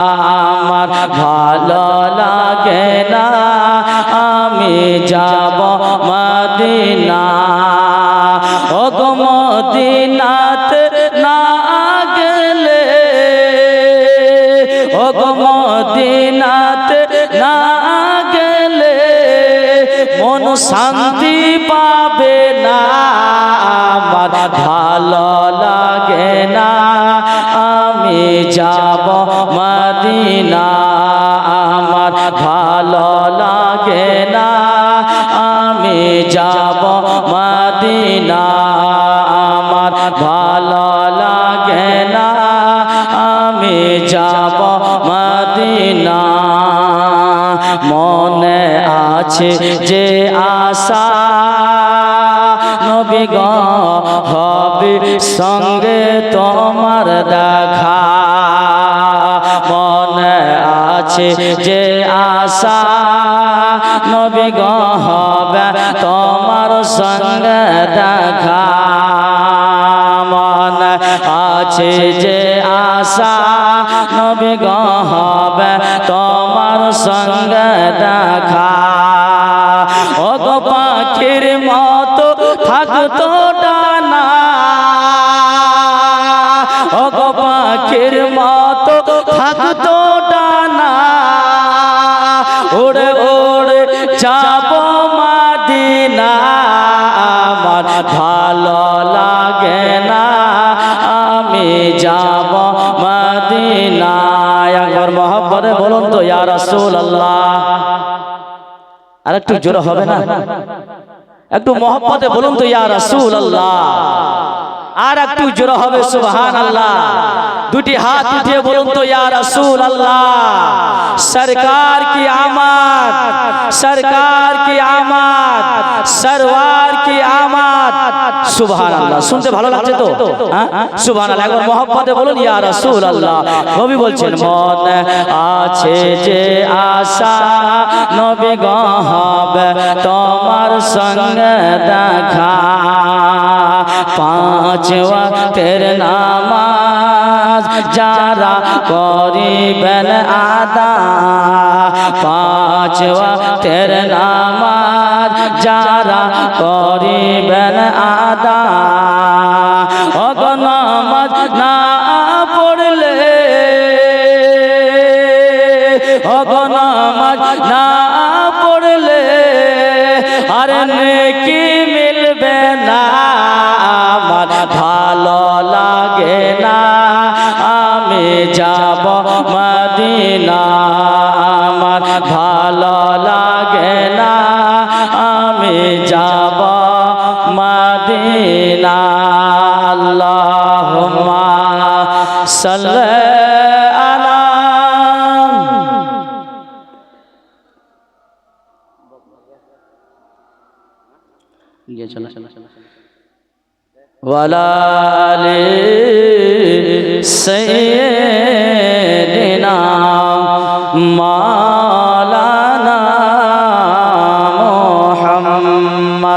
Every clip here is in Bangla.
আমার ভালো লাগে না, আমি যাব মদিনা। ও মদিনাতে না গেলে ও গো মদিনাতে না গেলে মন শান্তি পাবে না। আমার ভালো লাগে যাব মদিনা, আমার ভালো লাগে না। আমি যাব মদিনা, আমার ভালো লাগে না। আমি যাব মদিনা। মনে আছে যে আশা নবী গ, হবে সঙ্গে তোমার দেখা। মনে আছে যে আশা, নবী গ, হবে তোমার সঙ্গে দেখা। মনে আছে যে আশা, নবী গ, হবে তোমার সঙ্গে দেখা। ভালো লাগে না। আমি যাব মদিনায়। একবার মহব্বতে বলুন তো, ইয়া রাসূলুল্লাহ। আর একটু জোরে হবে না? একটু মহব্বতে বলুন তো ইয়া রাসূল আল্লাহ আর একটু জোরে হবে সুবহানাল্লাহ। দুটি হাত উঠিয়ে বলুন তো ইয়া রাসূল আল্লাহ সরকার কি আমাদ? সরকার কি আমাদ? সরওয়ার কি আমাদ? সুবহানাল্লাহ। শুনতে ভালো লাগছে তো? হ্যাঁ? সুবহানাল্লাহ। একবার মহব্বতে বলুন ইয়া রাসূল আল্লাহ নবী বলছেন মন আছে যে আশা নবী গহবে তোমার সঙ্গে দেখা পাঁচ ওয়াক্তের নামাজ যারা করিবেন আদা। পাঁচ ওয়াক্তের নামাজ যারা করিবেন আদা। যাব মদিনা আমার ভালো লাগে না। আমি যাব মদিনা আল্লাহুম্মা সাল্লি আলা নিয়ে চলো। চলো চলো ওয়ালালে সৈয়দিনা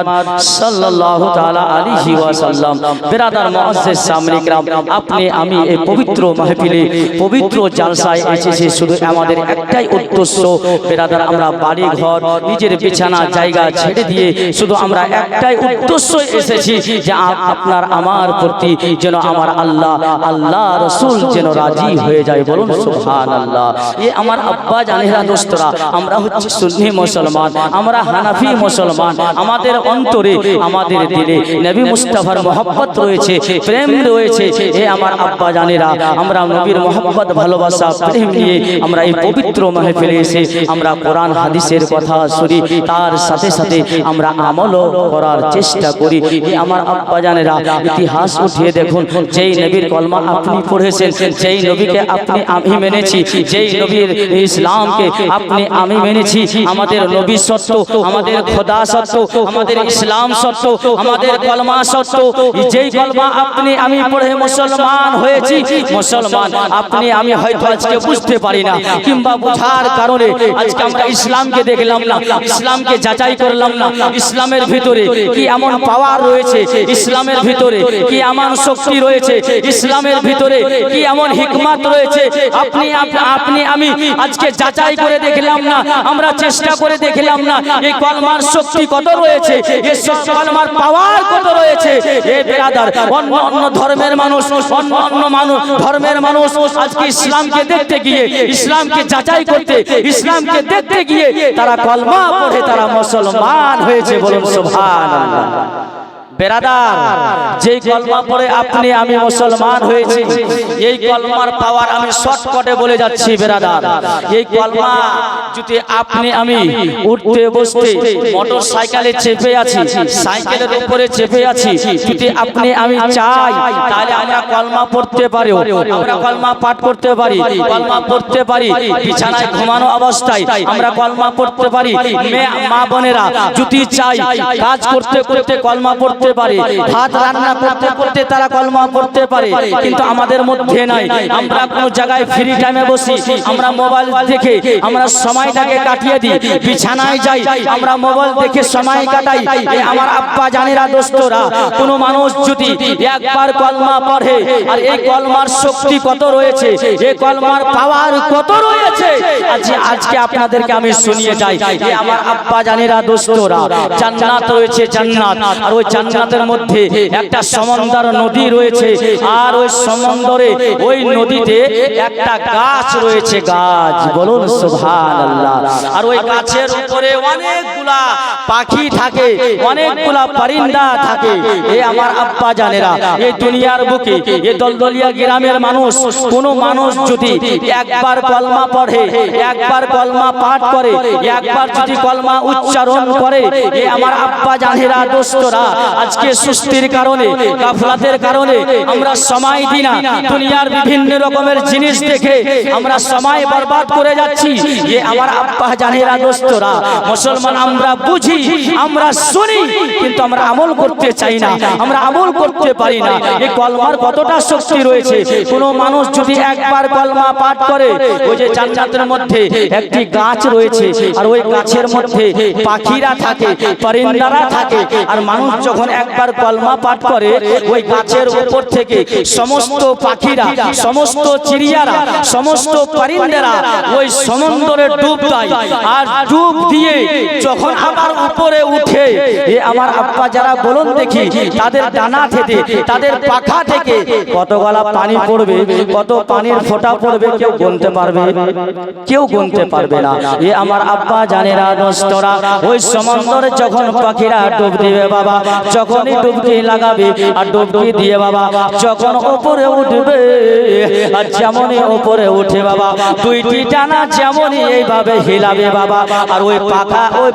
মুহাম্মদ সাল্লাল্লাহু তাআলা আলাইহি ওয়াসাল্লাম বিরাদার মুআজ্জিজ সামনে کرام আপনি আমি এই পবিত্র মাহফিলে পবিত্র জালসায় এসেছি শুধু আমাদের একটাই উদ্দেশ্য বিরাদার আমরা বাড়ি ঘর নিজের বিছানা জায়গা ছেড়ে দিয়ে শুধু আমরা একটাই উদ্দেশ্য এসেছি যে আপ- আপনার আমার প্রতি যেন আমার আল্লাহ আল্লাহ রসুল যেন রাজি হয়ে যায় বলুন সুবহান আল্লাহ এ আমার আব্বা জানেরা দোস্তরা আমরা হচ্ছে সুন্নি মুসলমান আমরা হানাফি মুসলমান আমাদের অন্তরে আমাদের দিলে নবী মুস্তাফার মোহাম্মত রয়েছে, প্রেম রয়েছে। এ আমার আব্বা জানেরা, আমরা নবীর মোহাম্মত ভালোবাসা, প্রেম নিয়ে আমরা এই পবিত্র মাহফিলে এসে আমরা কোরআন, হাদিসের কথা শুনি। তার সাথে সাথে আমরা আমলও করার চেষ্টা করি। আমার আব্বা জানেরা, ইতিহাস উঠিয়ে দেখুন। যেই নবীর কলমা আপনি পড়েছেন, যেই নবীকে আপনি আমি মেনেছি, যেই নবীর ইসলামকে আপনি আমি মেনেছি। আমাদের নবী সত্য, আমাদের খোদা সত্য, আমাদের ইসলাম সত্য আমাদের কলমা সত্য যেই কলমা আপনি, আমি পড়ে মুসলমান হয়েছি, মুসলমান, আপনি, আমি হয়তো আজকে বুঝতে পারি না, কিংবা বোঝার কারণে আজকে আমরা ইসলামকে দেখলাম না, ইসলামকে যাচাই করলাম না, ইসলামের ভিতরে কি এমন পাওয়ার রয়েছে, ইসলামের ভিতরে কি এমন শক্তি রয়েছে, ইসলামের ভিতরে কি এমন হিকমত রয়েছে আপনি আপনি, আমি আজকে যাচাই করে দেখলাম না, আমরা চেষ্টা করে দেখলাম না, এই কলমার শক্তি কত রয়েছে এই সব কলমার পাওয়ার কত রয়েছে? এ বেরাদার অন্য অন্য ধর্মের মানুষ অন্য অন্য মানুষ ধর্মের মানুষ আজকে ইসলামকে দেখতে গিয়ে ইসলামকে যাচাই করতে ইসলামকে দেখতে গিয়ে তারা কলমা পড়ে তারা মুসলমান হয়েছে বলুন সুবহানাল্লাহ। বেরাদার যেই কলমা পড়ে আপনি আমি মুসলমান হয়েছি এই কলমার পাওয়ার আমি শর্টকাটে বলে যাচ্ছি বেরাদার। এই কলমা যদি আপনি আমি উঠতে বসতে মোটর সাইকেলে চেপে আছি সাইকেলের উপরে চেপে আছি যদি আপনি আমি চাই তাহলে আমরা কলমা পড়তে পারি আমরা কলমা পাঠ করতে পারি কলমা পড়তে পারি বিছানায় ঘুমানো অবস্থায় আমরা কলমা পড়তে পারি মা বোনেরা যদি চাই কাজ করতে করতে কলমা পড়তে পারে। ভাত রান্না করতে করতে তারা কলমা পড়তে পারে। কিন্তু আমাদের মধ্যে নাই। আমরা কোনো জায়গায় ফ্রি টাইমে বসি। আমরা মোবাইল দেখে আমরা সময়টাকে কাটিয়ে দিই। বিছানায় যাই। আমরা মোবাইল দেখে সময় কাটাই। আমার আব্বা জানেরা দোস্তরা কোনো মানুষ যদি একবার কলমা পড়ে আর এই কলমার শক্তি কত রয়েছে? এই কলমার পাওয়ার কত রয়েছে? আজকে আজকে আপনাদেরকে আমি শুনিয়ে যাই। আমার আব্বা জানেরা দোস্তরা জান্নাত রয়েছে জান্নাত। আর ওই জান্নাতের মধ্যে একটা সমন্দর নদী রয়েছে। আর ওই সমন্দরে ওই নদীতে একটা গাছ রয়েছে, গাছ। বলুন সুবহানাল্লাহ। আর ওই গাছের উপরে অনেকগুলা পাখি থাকে, অনেকগুলা পরিন্দা থাকে। এ আমার আব্বা জানেরা এই দুনিয়ার বুকে, এ দলদলিয়া গ্রামের মানুষ। কোন মানুষ যদি একবার কলমা পড়ে, একবার কলমা পাঠ করে, একবার যদি কলমা উচ্চারণ করে, এ আমার আব্বা জানেরা, দোস্তরা আজকে সুস্থির কারণে, গাফলাতের কারণে আমরা সময় দিই না। দুনিয়ার বিভিন্ন রকমের জিনিস দেখে আমরা সময় বরবাদ করে যাচ্ছি। যে আমার আব্বা জানেরা, দোস্তরা, মুসলমান আমরা বুঝি, আমরা শুনি, কিন্তু আমরা আমল করতে চাই না। আমরা আমল করতে পারি না। এই কলমার কতটা শক্তি রয়েছে? কোনো মানুষ যদি একবার কলমা পাঠ করে, ওই যে জান্নাতের মধ্যে একটি গাছ রয়েছে, আর ওই গাছের মধ্যে পাখিরা থাকে, পরিন্দারা থাকে, আর মানুষ যখন একবার কলমা পাঠ করে ওই গাছের উপর থেকে সমস্ত পাখিরা, সমস্ত চিড়িয়ারা, সমস্ত পরিন্দারা ওই সমুদ্রে ডুব দেয়। আর ডুব দিয়ে যখন আবার উপরে উঠে, এ আমার আব্বা যারা বলুন দেখি, তাদের ডানা থেকে, তাদের পাখা থেকে কত গলা পানি পড়বে, কত পানির ফোঁটা পড়বে কেউ গুনতে পারবে? কেউ গুনতে পারবে না। এ আমার আব্বা জানেরা, দোস্তরা, ওই সমন্দরে যখন পাখিরা ডুব দিবে বাবা যখনই ডুবকি লাগাবে আর ডুবকি দিয়ে বাবা যখন উপরে উঠবে আর যেমনই উপরে উঠে বাবা দুইটি টানা যেমনই এইভাবে হিলাবে বাবা আর ওই পাখা ওই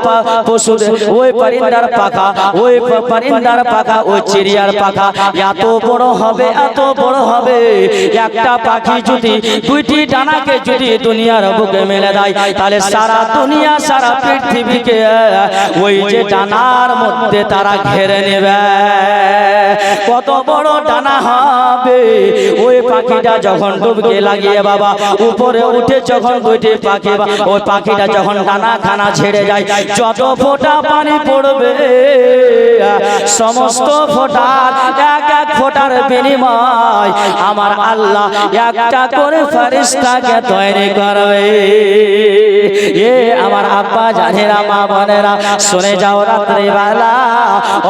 পশুদের ওই পরিন্দার পাখা ওই পরিন্দার পাখা ওই চিড়িয়ার পাখা এত বড় হবে এত বড় হবে একটা পাখি যদি দুইটি ডানাকে যদি দুনিয়ার বুকে মেলে দেয় তাহলে সারা দুনিয়া সারা পৃথিবীকে ওই যে ডানার মধ্যে তারা ঘেরে নেবে দেবা। কত বড় ডানা হবে। ওই পাখিটা যখন ডুবকে লাগিয়ে বাবা, উপরে উঠে যখন দুইটি পাখি ওই পাখিটা যখন ডানা খানা ছেড়ে যায়, যত ফোঁটা পানি পড়বে, সমস্ত ফোঁটার এক এক ফোঁটার বিনিময় আমার আল্লাহ একটা করে ফেরিস্তাকে তৈরি করবে। এ আমার আব্বা, জানেরা, মা, বোনেরা, শুনে যাও রাত্রিবেলা।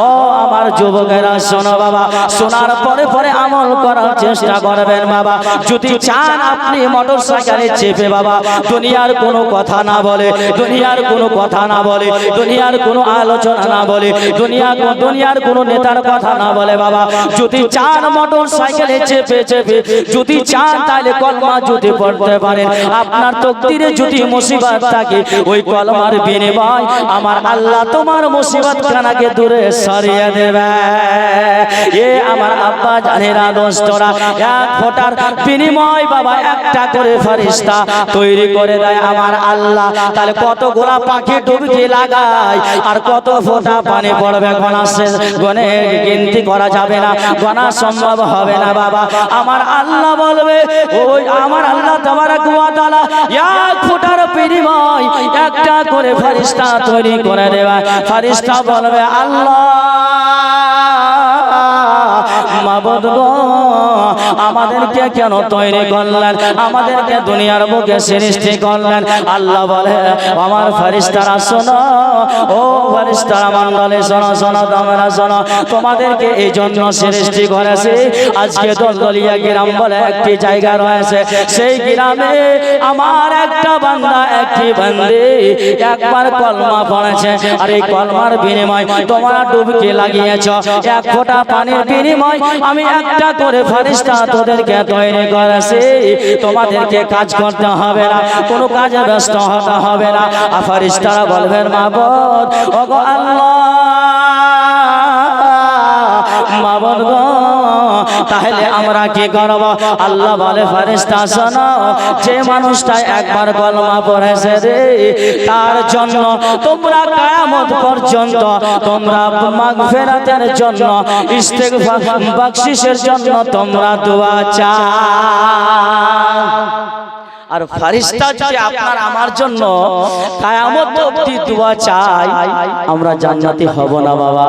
ও আমার যুবকেরা, শোনো। বাবা, শোনার পরে পরে আমল করার চেষ্টা করবেন বাবা। যদি চান আপনি মোটর সাইকেলে চেপে বাবা, দুনিয়ার কোনো কথা না বলে, দুনিয়ার কোনো কথা না বলে, দুনিয়ার কোনো আলোচনা না বলে দুনিয়া দুনিয়ার কোনো নেতার কথা না বলে বাবা। যদি চান মোটর সাইকেলে চেপে চেপে, যদি চান তাহলে কলমা যদি পড়তে পারেন। আপনার তকদিরে যদি মুসিবত থাকে, ওই কলমার বিনিময় আমার আল্লাহ তোমার মুসিবত খানাকে দূরে সরিয়ে দেবে। এ আমার আব্বা জানেরা দোস্তরা এক ফোটার বিনিময় বাবা, একটা করে ফারিস্তা তৈরি করে দেয় আমার আল্লাহ। তাহলে কত গোলা পাখি ডুবকি লাগায় আর কত ফোঁটা পানি পড়বে শেষ গনে গিনতি করা যাবে না গনা সম্ভব হবে না বাবা। আমার আল্লাহ বলবে, ওই আমার আল্লাহ তোমার কুয়াতালা এক ফোঁটার বিনিময় একটা করে ফারিস্তা তৈরি করে দেবা। ফারিস্তা বলবে, আল্লাহ! মাবদ আমাদেরকে কেন তৈরি করলেন? আমাদেরকে দুনিয়ার বুকে সৃষ্টি করলেন? আল্লাহ বলে, আমার ফারিস্তারা শোনো, ও ফারিস্তারা মন্ডলে শোনো শোনো, তোমরা শোনো, তোমাদেরকে এই জন্য সৃষ্টি করেছে। আজকে দলদলিয়া গ্রাম বলে একটি জায়গা রয়েছে। সেই গ্রামে আমার একটা বান্দা, একটি বান্দি, একবার কলমা পড়েছে। আর এই কলমার বিনিময় তোমরা ডুবকে লাগিয়েছ। এক ফোঁটা পানির বিনিময় আমি একটা করে ফারিস্তা তোদেরকে তৈরি করেছি। তোমাদেরকে কাজ করতে হবে না। কোনো কাজে ব্যস্ত হতে হবে না। আর ফারিস্তারা বলবেন মাবদ ওগো আল্লাহ তাহলে আমরা কি করব? আল্লাহ বলে ফারিস্তা শোনো, যে মানুষটা একবার কলমা পড়েছে রে, তার জন্য তোমরা কায়ামত পর্যন্ত, তোমরা মাগফিরাতের জন্য, ইস্তেগফার বকশিশের জন্য তোমরা দোয়া চাও। আর ফারিস্তা যদি আপনার আমার জন্য কায়ামত অবধি দোয়া চাই আমরা জান্নাতি হব না বাবা।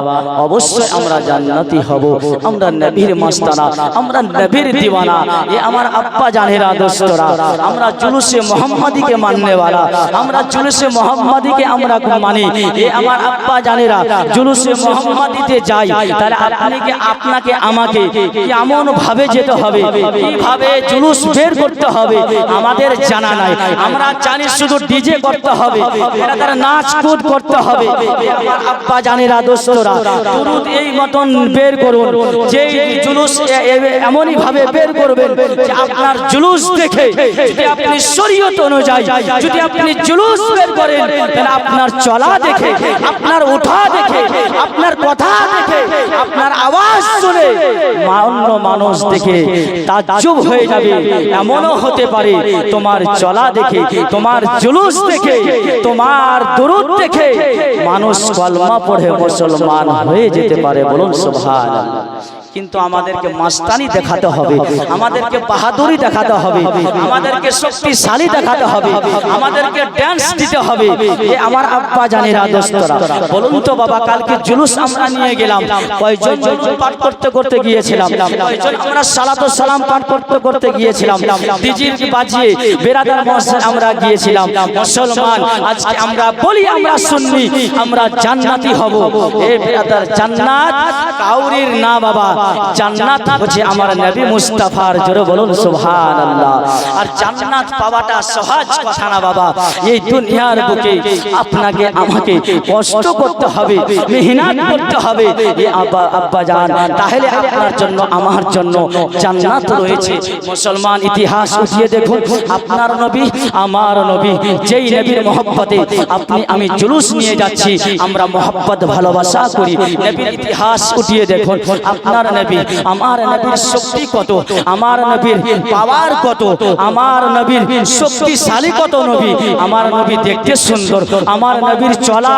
অবশ্যই আমরা জান্নাতি হব। আমরা নবীর মাস্তানা আমরা নবীর দিওয়ানা। এ আমার আব্বা জানেরা দোস্তরা। আমরা জুলুসে মোহাম্মদীকে মাননেওয়ালা আমরা জুলুসে মোহাম্মদীকে আমরা মানি এ আমার আব্বা জানেরা জুলুসে মোহাম্মদীতে যাই। তাহলে আপনাকে আপনাকে আমাকে কেমন ভাবে যেতে হবে? কীভাবে জুলুস বের করতে হবে আমাদের জানা নাই। আমরা জানি শুধু ডিজে করতে হবে, এরা নাচ কুদ করতে হবে। আব্বা জানেরা, দোস্তরা, দুরুদ এই মতন বের করুন যে জুলুস এমনই ভাবে বের করবেন যে আপনার জুলুস দেখে যদি আপনি শরীয়ত অনুযায়ী যদি আপনি জুলুস বের করেন, তাহলে আপনার চলা দেখে, আপনার ওঠা দেখে, আপনার কথা দেখে, আপনার আওয়াজ শুনে অন্য মানুষ দেখে তাজ্জব হয়ে যাবে। এমনও হতে পারে তোমার চলা দেখে তোমার জুলুস দেখে তোমার দুরুদ দেখে মানুষ কলমা পড়ে মুসলমান হয়ে যেতে পারে বলুন সুবহানাল্লাহ। কিন্তু আমাদেরকে মাস্তানি দেখাতে হবে আমাদেরকে বাহাদুরি দেখাতে হবে আমাদেরকে শক্তিশালী দেখাতে হবে আমাদেরকে ড্যান্স দিতে হবে এ আমার আব্বা জানি রাদস্তরা বলুন তো বাবা কালকে জুলুস আমরা নিয়ে গেলাম। কয়জন পাঠ করতে করতে গিয়েছিলাম? কয়জন আমরা সালাতু সালাম পাঠ করতে করতে গিয়েছিলাম? ডিজির বাজিয়ে বেরাদার মসজিদ আমরা গিয়েছিলাম। মুসলমান আজকে আমরা বলি আমরা সুন্নি আমরা জান্নাতি হব। এ বেরাদার জান্নাত কাউরির না বাবা। তাহলে আপনার জন্য, আমার জন্য জান্নাত রয়েছে। মুসলমান ইতিহাস উঠিয়ে দেখুন, আপনার নবী, আমার নবী, যেই নবীর মহব্বতে আপনি, আমি জুলুস নিয়ে যাচ্ছি, আমরা মহব্বত, ভালোবাসা করি। নবীর ইতিহাস উঠিয়ে দেখুন, আপনার নবী, আমার নবীর শক্তি কত? আমার নবীর পাওয়ার কত? আমার নবীর শক্তিশালী কত নবী? আমার নবী দেখতে সুন্দর, আমার নবীর চলা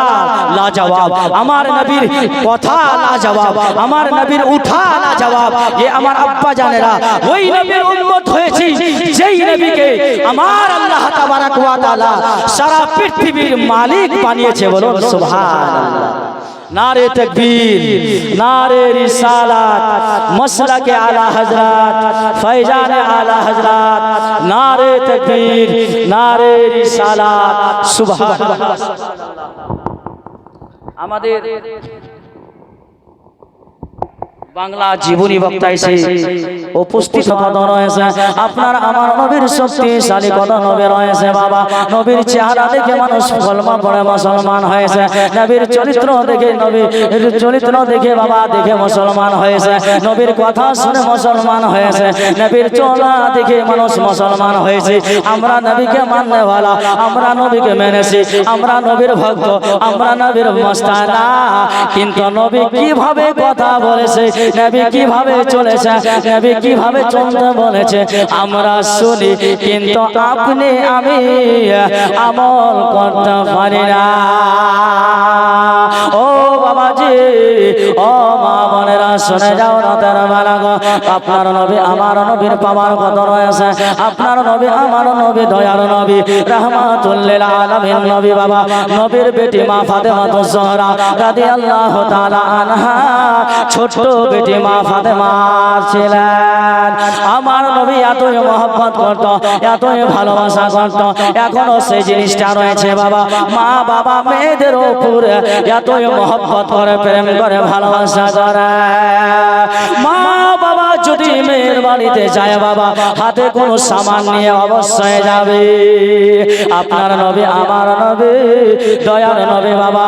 লাজবাব, আমার নবীর কথা লাজবাব, আমার নবীর উঠা লাজবাব। এ আমার আব্বা জানেরা, ওই নবীর উম্মত হয়েছি, যেই নবীকে আমার আল্লাহ তাবারাক ওয়া তাআলা সারা পৃথিবীর মালিক বানিয়েছে বলুন, সুবহানাল্লাহ। নারে তকবীর, নারে রিসালাত মসলকে আলা হযরত ফৈজান আলা হযরত, নারে তকবীর, নারে রিসালাত, সুবহানাল্লাহ। আমাদের বাংলা জীবনী বক্তা এসে উপস্থিত কত রয়েছে আপনার আমার নবীর শক্তিশালী কত নবী রয়েছে বাবা। নবীর চেহারা দেখে মানুষ কলমা পড়ে মুসলমান হয়েছে। নবীর চরিত্র দেখে নবীর চরিত্র দেখে বাবা দেখে মুসলমান হয়েছে। নবীর কথা শুনে মুসলমান হয়েছে। নবীর চলা দেখে মানুষ মুসলমান হয়েছে। আমরা নবীকে মাননে वाला আমরা নবীকে মেনেছি। আমরা নবীর ভক্ত। আমরা নবীর মস্তানা। কিন্তু নবী কীভাবে কথা বলেছে নবী কীভাবে চলেছে? নবী কীভাবে চলতে বলেছে? আমরা শুনি কিন্তু আপনি আমি আমল করতে পারি না। ও বাবাজি ও মা বোনেরা, শুনে যাও না তারা মারা গো আপনার নবী আমার নবীর পাওয়ার কত রয়েছে? আপনার নবী আমার নবী দয়ার নবী, রহমাতুল্লিল আলামিন নবী বাবা, নবীর বেটি মা ফাতেমা তো জহরা রাদিয়াল্লাহু তাআলা আনহা ছোট বেটি মা ফাতেমা ছিলেন। আমার নবী এতই মহব্বত করত, এতই ভালোবাসা করত, এখনও সেই জিনিসটা রয়েছে বাবা। মা বাবা, মেয়েদের উপরে এতই মহব্বত করে, প্রেম করে ভালোবাসা করা। যদি মেয়ের বাড়িতে যায় বাবা, হাতে কোনো সামান নিয়ে অবশ্যই যাবে। আপনার নবী, আমার নবী, দয়ার নবী বাবা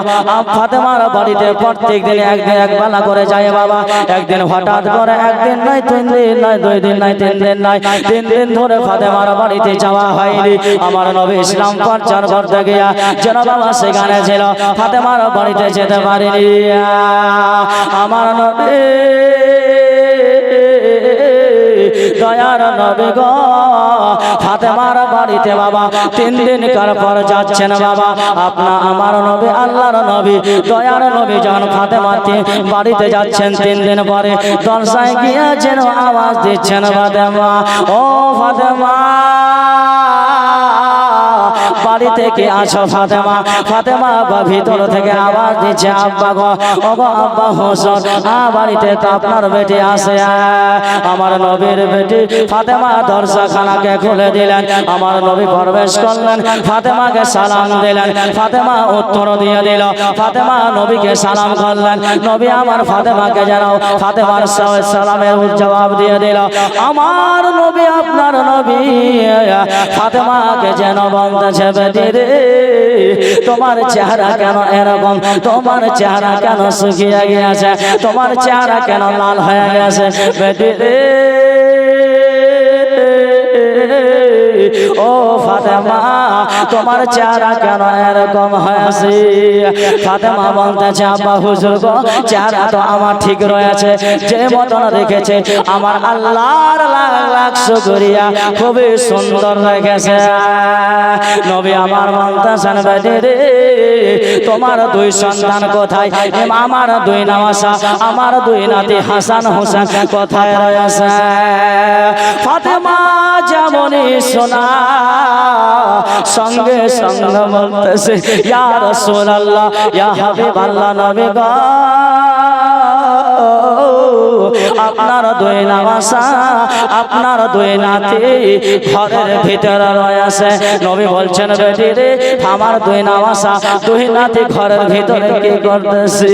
ফাতেমার বাড়িতে প্রত্যেক দিন একদিন একবেলা করে যায় বাবা। একদিন হঠাৎ করে, একদিন নয়, তিন দিন নয়, দুই দিন নাই তিন দিন নাই তিন দিন ধরে ফাতেমার বাড়িতে যাওয়া হয়নি। আমার নবী ইসলাম প্রচার করতে গিয়া যেন বাবা সেখানে ছিল, ফাতেমার বাড়িতে যেতে পারিনি। আমার নবী দয়ার নবী গো। ফাতেমার বাড়িতে বাবা তিন দিন কার পর যাচ্ছেন বাবা? আপনা আমার নবী আল্লাহর নবী দয়ার নবী যখন মারতে বাড়িতে যাচ্ছেন তিন দিন পরে দলসায় গিয়েছেন আওয়াজ দিচ্ছেন ফাতেমা। ও ফাতেমা! বাড়ি থেকে আসো ফাতেমা। ফাতেমা বা ভিতর থেকে আওয়াজ দিচ্ছে, আব্বা গো ও আব্বা হোসন আ বাড়িতে তো আপনার বেটি আসে আমার নবীর বেটি। ফাতেমা দরজাখানাকে খুলে দিলেন, আমার নবী প্রবেশ করলেন, ফাতেমাকে সালাম দিলেন, ফাতেমা উত্তর দিয়ে দিল, ফাতেমা নবীকে সালাম করলেন, নবী আমার ফাতেমাকে জানাও। ফাতেমার সালামের জবাব দিয়ে দিল, আমার নবী আপনার নবী, ফাতেমাকে যেন বলতেছে বেটি রে তোমার চেহারা কেন এরকম? তোমার চেহারা কেন শুকিয়ে গিয়েছে? তোমার চেহারা কেন লাল হয়ে গেছে বেটি রে ও ফাতেমা, তোমার চেহারা কেন এরকম হয়েছে? ফাতেমা বলতেছে, আব্বা, হুজুর গো, চেহারা তো আমার ঠিক রয়েছে, যে মতন রেখেছে আমার আল্লাহর লাখ লাখ শুকরিয়া, খুবই সুন্দর রেখেছে নবী আমার বলতেছেন বেটি রে তোমার দুই সন্তান কোথায়? আমার দুই নামাসা আমার দুই নাতি হাসান হোসেন কোথায় রয়েছে? ফাতেমা যেমনই সোনা সঙ্গে সঙ্গে বলতেছে ইয়া রাসূলুল্লাহ ইয়া আপনার দুই নামাসা আপনার দুই নাতি ঘরের ভিতরে রয়েছে। নবী বলছেন, বেটি রে, আমার দুই নামাসা দুই নাতি ঘরের ভিতরে কি করতেছি?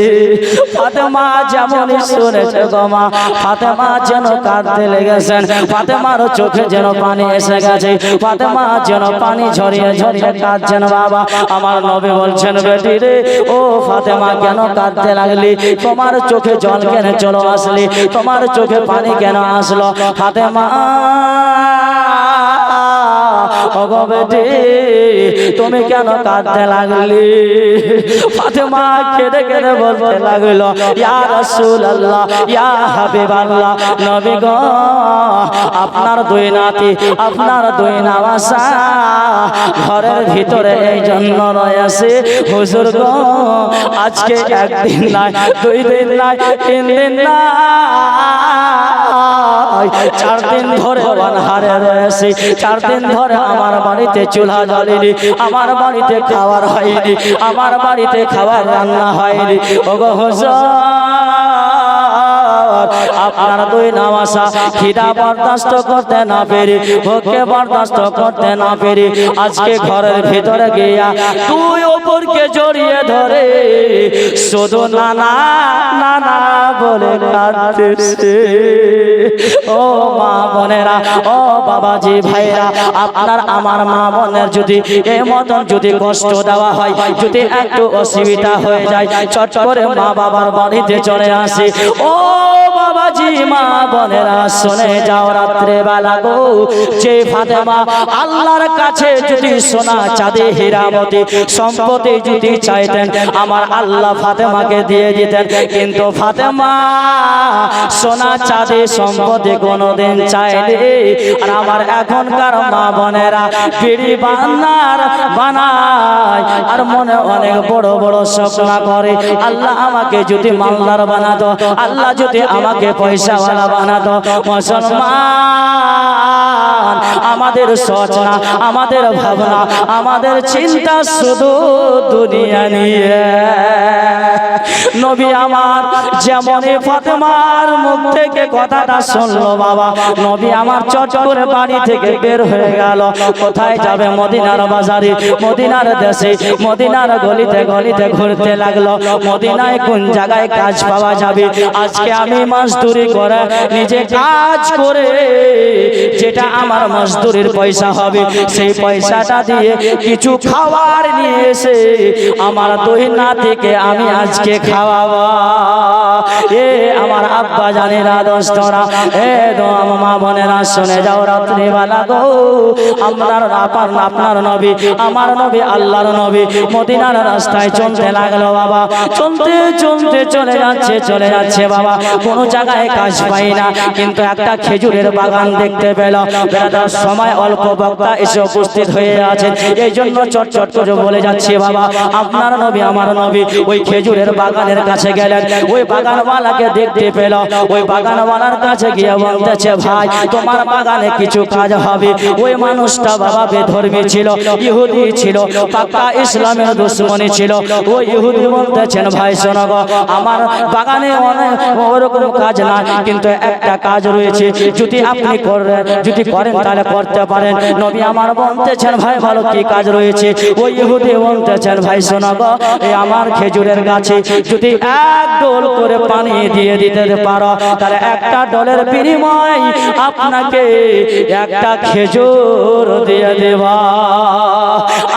ফাতেমা যেমনই শুনেছে গমা ফাতেমা যেন কাঁদতে লেগেছেন, ফাতেমার চোখে যেন পানি এসে গেছে, ফাতেমা যেন পানি ঝরিয়ে ঝরিয়ে কাঁদছেন, বাবা, আমার নবী বলছেন, বেটি রে, ও ফাতেমা, কেন কাঁদতে লাগলি? তোমার চোখে জল কেন চলো আসলি? তোমার চোখে পানি কেন আসলো? ফাতেমা ওগো বেটি তুমি কেন কাঁদতে লাগলি? ফাতেমা কেঁদে কেঁদে বলতে লাগল, ইয়া রাসূলুল্লাহ, ইয়া হাবিবাল্লাহ, নবী গো, আপনার দুই নাতি, আপনার দুই নামাসা ঘরের ভিতরে এই জন্য রয়েছে। হুজুর গো, আজকে একদিন নাই, দুই দিন নাই, তিন দিন নাই। চার দিন ধরে অনহারে রয়েছে, চার দিন ধরে আমার বাড়িতে চুলা জ্বলেনি আমার বাড়িতে খাবার হয়নি আমার বাড়িতে খাবার রান্না হয়নি ওগো হুজুর আপনার দুই নামাসা খিদা বরদাস্ত করতে না পেরে, ভোগকে বরদাস্ত করতে না পেরে আজকে ঘরের ভিতরে গিয়া তুই ওপরকে জড়িয়ে ধরে, শুধু নানা নানা বলে কাঁদতেছে। ও মা বোনেরা, ও বাবাজি ভাইরা আপনার আমার মা বোনের যদি এ মতন যদি কষ্ট দেওয়া হয়, যদি একটু অসুবিধা হয়ে যায়, চট করে মা বাবার বাড়িতে চলে আসে। ও বাবাজি মা বোনেরা শুনে যাও রাত্রে বেলা গো। যে ফাতেমা আল্লাহর কাছে যদি সোনা চাঁদে হীরামতি, সম্পত্তি যদি চাইতেন, আমার আল্লাহ ফাতেমাকে দিয়ে দিতেন। কিন্তু ফাতেমা সোনা চাঁদে সম্পত্তি কোনোদিন চাইনি আর আমার এখনকার মা বোনেরা বিড়ি বান্নার বানায়, আর মনে অনেক বড় বড় স্বপ্ন করে। আল্লাহ আমাকে যদি মালদার বানাতো, আল্লাহ যদি আমাকে পয়সাওয়ালা বানাতো মুসলমান। আমাদের সচনা আমাদের ভাবনা আমাদের চিন্তা শুধু দুনিয়া নিয়ে। নবী আমার যেমন ফাতেমার মুখ থেকে কথাটা শুনলো বাবা নবী আমার চট করে বাড়ি থেকে বের হয়ে গেল। কোথায় যাবে মদিনার বাজারে? মদিনার দেশে মদিনার গলিতে গলিতে ঘুরতে লাগল। মদিনায় কোন জায়গায় কাজ পাওয়া যাবে? আজকে আমি মাসদুরি করে নিজে কাজ করে যেটা আমার মজদুরির পয়সা হবে, সেই পয়সাটা দিয়ে কিছু খাবার নিয়ে এসে আমার দুই থেকে আমি আজকে খাওয়াবো। এ আমার আব্বা জানেরা দোস্তরা এ গো আমার মা বোনেরা, শুনে যাও রাত্রিবেলা গো। আপনার আপনার আপনার নবী, আমার নবী, আল্লাহর নবী, মদিনার রাস্তায় চলতে লাগল বাবা। চলতে চলতে চলে যাচ্ছে চলে যাচ্ছে বাবা। কোনো জায়গায় কাজ পাই না, কিন্তু একটা খেজুরের বাগান দেখতে পেল। বেড়াদার সময় অল্প বক্তা এসে উপস্থিত হয়ে আছেন। এই জন্য চট চট করে বলে যাচ্ছে বাবা আপনার নবী আমার নবী ওই খেজুরের বাগানের কাছে গেলেন। ওই বাগানওয়ালাকে দেখতে পেল। ওই বাগানওয়ালার কাছে গিয়ে বলতেছে ভাই তোমার বাগানে কিছু কাজ হবে। ওই মানুষটা বাবা বেধর্মী ছিল ইহুদি ছিল পাক্কা ইসলামের দুশ্মনী ছিল। ওই ইহুদি বলতেছেন ভাই শোনো গো, আমার বাগানে অনেক ওরকম কাজ না কিন্তু একটা কাজ রয়েছে। যদি আপনি করেন যদি করেন তাহলে করতে পারেন। নবী আমার বলতেছেন, ভাই, ভালো কি কাজ রয়েছে? ওই ইহুদি বলতেছেন, ভাই শোনাব এই আমার খেজুরের গাছে যদি এক ডোল করে পানি দিয়ে দিতে পারো, তাহলে একটা ডলের বিনিময় আপনাকে একটা খেজুর দিয়ে দেবা।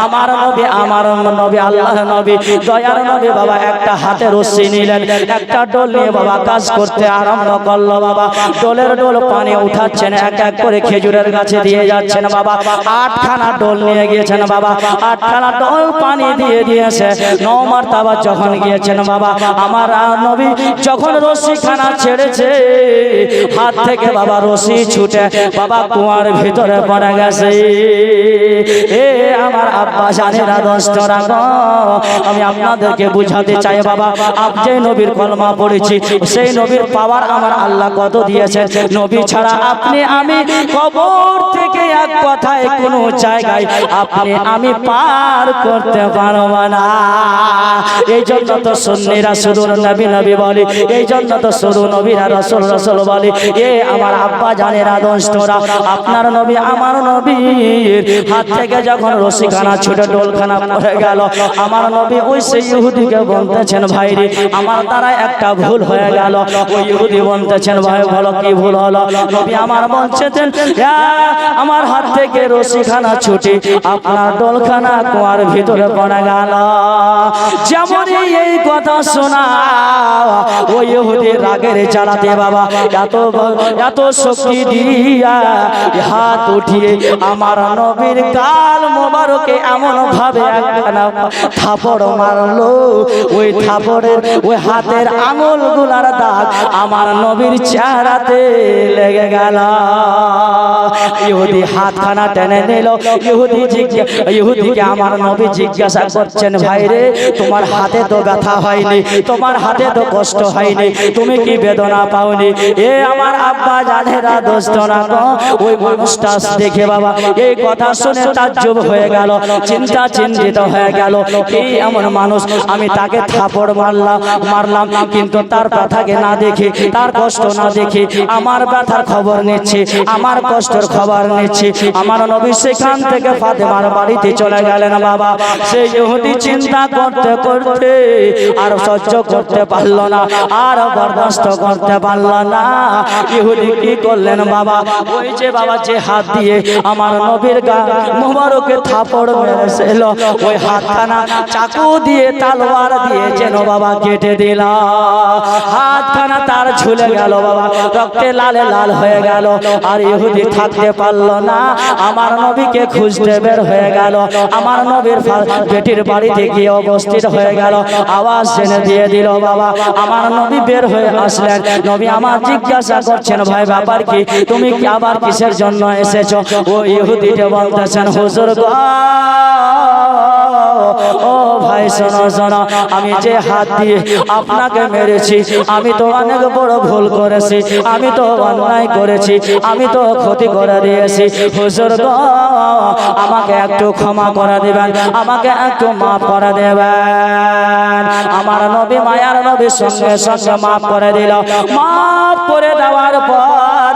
আমার নবী আমার নবী আল্লাহ নবী, দয়ার নবী, বাবা, একটা হাতে রশ্মি নিলেন, একটা ডোল নিয়ে বাবা কাজ করতে আরম্ভ করল বাবা। ডোলের ডোল পানি উঠাচ্ছেন, এক এক করে খেজুরের গাছে দিয়ে যাচ্ছেন বাবা। আটখানা ডোল নিয়ে গিয়েছেন বাবা। আটখানা ডোল পানি দিয়ে দিয়েছে। নমার তাবা যখন গিয়েছেন বাবা, আমার নবী যখন রশি খানা ছেড়েছে, হাত থেকে বাবা রশি ছুটে, বাবা কুয়ার ভিতরে পড়ে গেছে। এ আমার দশটা আমি আপনাদেরকে বুঝাতে চাই, বাবা, আপ যে নবীর কলমা পড়েছি, সেই নবীর পাওয়ার আমার আল্লাহ কত দিয়েছেন? নবী ছাড়া আপনি আমি কবর থেকে এক কথায় কোনো জায়গায় আপনি আমি পার করতে পারব না। এই জন্য তো সন্নিরা শুধু নবী নবী বলে এই জন্য তো শুধু নবীরা রসল রসল বলে, এ আমার আব্বা জানেরা দোস্তরা আপনার নবী আমার নবীর হাত থেকে যখন রশিখানা ছুটে ডোলখানা পড়ে গেল। আমার নবী ওই সেই ইহুদিকে বলতেছেন, ভাই রে, আমার দ্বারা একটা ভুল হয়ে গেল। ওই ইহুদি বলতেছেন, ভাই ভালো কি ভুল হলো? নবী আমার বলছেন আমার হাত থেকে রশিখানা ছুটে, আপনার ডোলখানা কুয়ার ভিতরে পড়ে গেল। যেমন এই কথা শোনা, ওই ইহুদি রাগের চালাতে, বাবা, এত এত শক্তি দিয়া হাত উঠিয়ে আমার নবীর কাল মোবারকে এমন ভাবে থাপড় মারলো, ওই থাপড়ের, ওই হাতের আঙুলগুলার দাগ আমার নবীর চেহারাতে লেগে গেল। ইহুদি হাতখানা টেনে নিল। ইহুদি ইহুদিকে আমার নবী জিজ্ঞাসা করছেন তোমার হাতে তো ব্যথা হয়নি, তোমার হাতে তো কষ্ট হয়নি, তুমি কি বেদনা পাওনি? এ আমার আব্বা জানেরা না ওই মানুষটা দেখে বাবা। এই কথা শুনে তাজ্জব হয়ে গেল। চিন্তা চিন্তিত হয়ে গেল। এই এমন মানুষ আমি তাকে থাপড় মারলাম মারলাম। কিন্তু তার ব্যথাকে না দেখে, তার কষ্ট না দেখে আমার ব্যথার খবর নিচ্ছে। আমার কষ্টের খবর নিচ্ছে। আমার নবী সেখান থেকে ফাতেমার বাড়িতে চলে গেলেন বাবা। সেই ইহুদি চিন্তা করতে করতে আর সহ্য করতে পারল না, আর বরদাস্ত করতে পারল না। ইহুদি কি করলেন বাবা? ওই যে বাবা যে হাত দিয়ে আমার নবীর গা মোবারকে থাপড় ওই হাতখানা চাকু দিয়ে তালোয়ার দিয়ে যেন বাবা কেটে দিল। হাতখানা তার ঝুলে গেল বাবা। রক্তে লালে লাল হয়ে গেল। আর ইহুদি থাকতে পারল না। আমার নবীকে খুঁজতে বের হয়ে গেল। আমার নবীর বেটির বাড়িতে গিয়ে উপস্থিত হয়ে গেল। আওয়াজ জেনে দিয়ে দিল বাবা। আমার নবী বের হয়ে আসলেন। নবী আমার জিজ্ঞাসা করছেন, ভাই, ব্যাপার কি? তুমি কি আবার কিসের জন্য এসেছ? ও ইহুদিকে বলতেছেন, হুজুর গো ও ভাই শোনো শোনো, আমি যে হাত দিয়ে আপনাকে মেরেছি, আমি তো অনেক বড় ভুল করেছি, আমি তো অন্যায় করেছি, আমি তো ক্ষতি করে দিয়েছি। হুজুর আমাকে একটু ক্ষমা করে দিবেন, আমাকে একটু মাফ করে দেবেন। আমার নবী মায়ার নবীর সঙ্গে সঙ্গে মাফ করে দিল। মাফ করে দেওয়ার পরে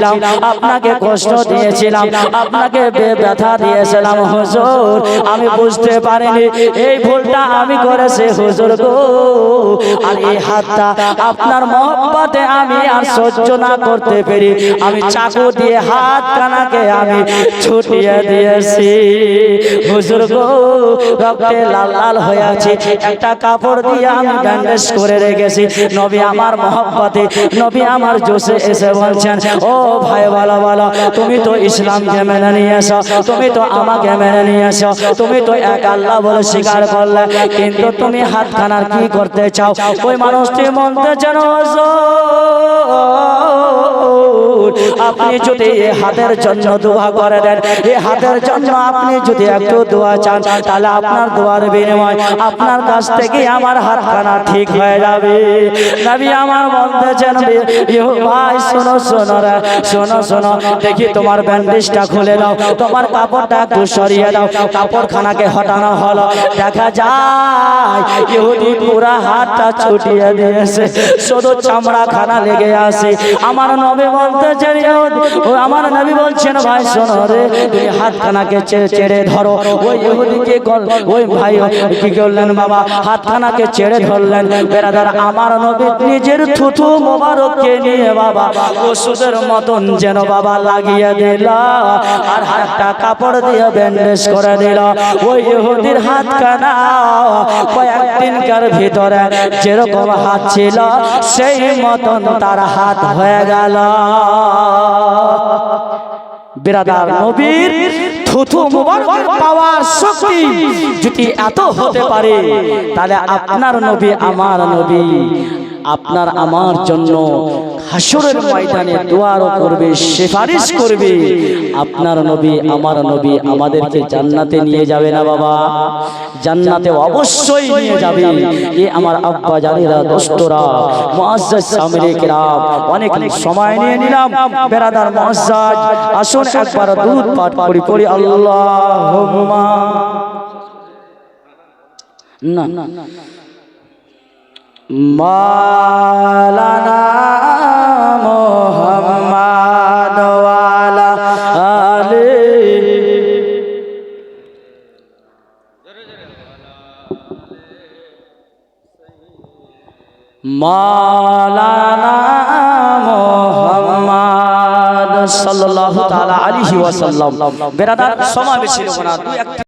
করেছিলাম আপনাকে কষ্ট দিয়েছিলাম। আপনাকে ব্যথা দিয়েছিলাম। হুজুর, আমি বুঝতে পারিনি। এই ভুলটা আমি করেছি, হুজুর গো। আর এই হাতটা আপনার মহব্বতে আমি আর সহ্য না করতে পেরে আমি চাকু দিয়ে হাত কানাকে আমি ছুটিয়ে দিয়েছি। হুজুর গো, রক্তে লাল লাল হয়ে আছে। একটা কাপড় দিয়ে আমি ব্যান্ডেজ করে রেখেছি। নবী আমার মহব্বতে, নবী আমার জোশে এসে বলছেন, ও ভাই বালা বালা। তুমি তো ইসলামকে মেনে নিয়ে এসো, তুমি তো আমাকে মেনে নিয়ে এসো, তুমি তো এক আল্লাহ বলে স্বীকার করলে। কিন্তু তুমি হাত খানার কি করতে চাও? ওই মানুষটি মনতে যেন আপনি যদি এই হাতের জন্য দোয়া করে দেন এই হাতের জন্য আপনি যদি একটু দোয়া চান, তাহলে আপনার দোয়ার বিনিময় আপনার কাছ থেকে আমার হাত খানা ঠিক হয়ে যাবে। নবী আমার বলতেছেন, ইহু ভাই, শোনো শোনো রে, শোনো শোনো, দেখি তোমার ব্যান্ডেজটা খুলে দাও, তোমার কাপড়টা একটু সরিয়ে দাও, কাপড়খানাকে হটানো হলো। দেখা যায়, ইহুদি পুরা হাতটা ছুটিয়ে দিয়েছে, শুধু চামড়া খানা লেগে আসে আমার নবী বলতেছেন ইহুদি, ও আমার নবী বলছেন ভাই শোনো রে তুমি হাতখানাকে ছেড়ে ধরো। ওই ইহুদিকে কল ওই ভাই কি করলেন বাবা? হাতখানাকে ছেড়ে ধরলেন। বেরাদার আমার নবী নিজের থুথু মোবারককে নিয়ে বাবা ওষুধের মতন যেন বাবা লাগিয়ে দিল আর হাতটা কাপড় দিয়ে ব্যান্ডেজ করে দিল। ওই ইহুদির হাতখানা কয়েকদিনকার ভিতরে যেরকম হাত ছিল সেই মতন তার হাত হয়ে গেল। বিরাদার নবীর থুথু মুবারকের পাওয়ার শক্তি যদি এত হতে পারে, তাহলে আপনার নবী আমার নবী। আপনার আমার জন্য হাসরের ময়দানে দোয়ারও করবে, সেফারিশ করবে। আপনার নবী, আমার নবী আমাদেরকে জান্নাতে নিয়ে যাবে না বাবা? জান্নাতে অবশ্যই নিয়ে যাবে। এ আমার আব্বা, জানিরা, দোস্তরা, মুআজ্জাজ সামনে কিরাম, অনেক সময় নিয়ে নিলাম। বেরাদার মুআজ্জাজ, আসুন একবার দুধ পাঠ করি, পড়ি আল্লাহুম্মা। না। মালানা মোহাম্মদ সাল্লাল্লাহু তাআলা আলাইহি ওয়াসাল্লাম। বেরাদার সময় বেশি লোক না দুই একটা